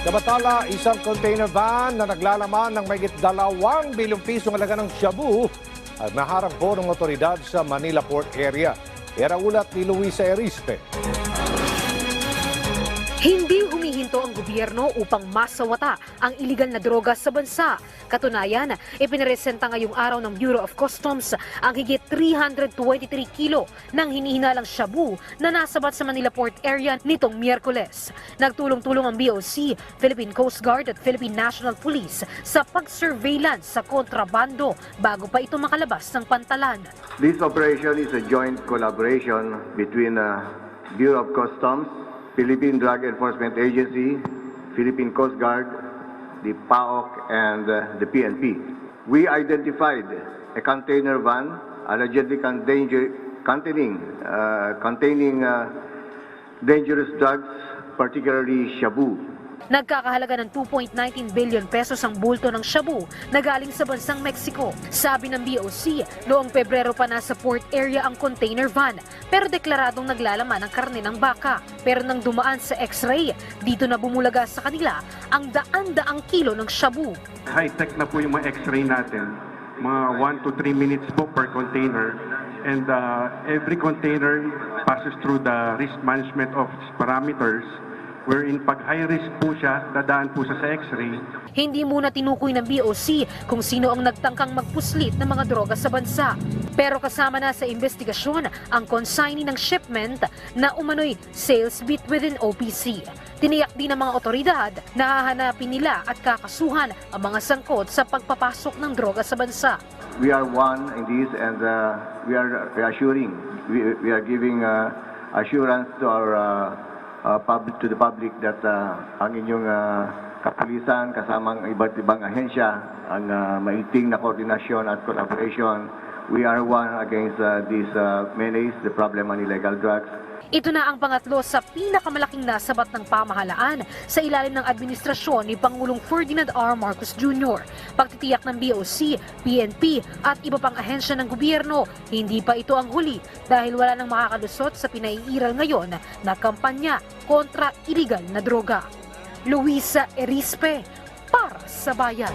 Kabatala, isang container van na naglalaman ng mayigit dalawang bilyong pisong halaga ng shabu at naharang po ng otoridad sa Manila Port area. Era ulat ni Luisa Erispe. Hindi gobyerno upang masawata ang iligal na droga sa bansa. Katunayan, ipinaresenta ngayong araw ng Bureau of Customs ang higit 323 kilo ng hinihinalang shabu na nasabat sa Manila Port area nitong Miyerkules. Nagtulong-tulong ang BOC, Philippine Coast Guard at Philippine National Police sa pag-surveillance sa kontrabando bago pa ito makalabas ng pantalan. This operation is a joint collaboration between uh, Bureau of Customs, Philippine Drug Enforcement Agency, Philippine Coast Guard, the PAOK, and uh, the PNP. We identified a container van allegedly containing, uh, containing uh, dangerous drugs, particularly shabu. Nagkakahalaga ng 2.19 billion pesos ang bulto ng shabu na galing sa bansang Mexico. Sabi ng BOC, noong Pebrero pa nasa port area ang container van pero deklaradong naglalaman ng karne ng baka. Pero nang dumaan sa x-ray, dito na bumulaga sa kanila ang daan-daang kilo ng shabu. high-tech na po yung mga x-ray natin. Mga 1 to 3 minutes po per container. And uh, every container passes through the risk management of parameters wherein pag high risk po siya, dadaan po siya sa x-ray. Hindi muna tinukoy ng BOC kung sino ang nagtangkang magpuslit ng mga droga sa bansa. Pero kasama na sa investigasyon ang consignee ng shipment na umano'y sales bit within OPC. Tiniyak din ng mga otoridad na hahanapin nila at kakasuhan ang mga sangkot sa pagpapasok ng droga sa bansa. We are one in this, and uh, we are reassuring. We, we are giving uh, assurance to our uh, uh, public, to the public that uh, ang inyong uh, kapulisan kasamang iba't ibang ahensya ang uh, maiting na koordinasyon at collaboration. We are one against uh, this uh, menace, the problem of illegal drugs. Ito na ang pangatlo sa pinakamalaking nasabat ng pamahalaan sa ilalim ng administrasyon ni Pangulong Ferdinand R. Marcos Jr. Pagtitiyak ng BOC, PNP at iba pang ahensya ng gobyerno, hindi pa ito ang huli dahil wala nang makakalusot sa pinaiiral ngayon na kampanya kontra iligal na droga. Luisa Erispe, para sa bayan.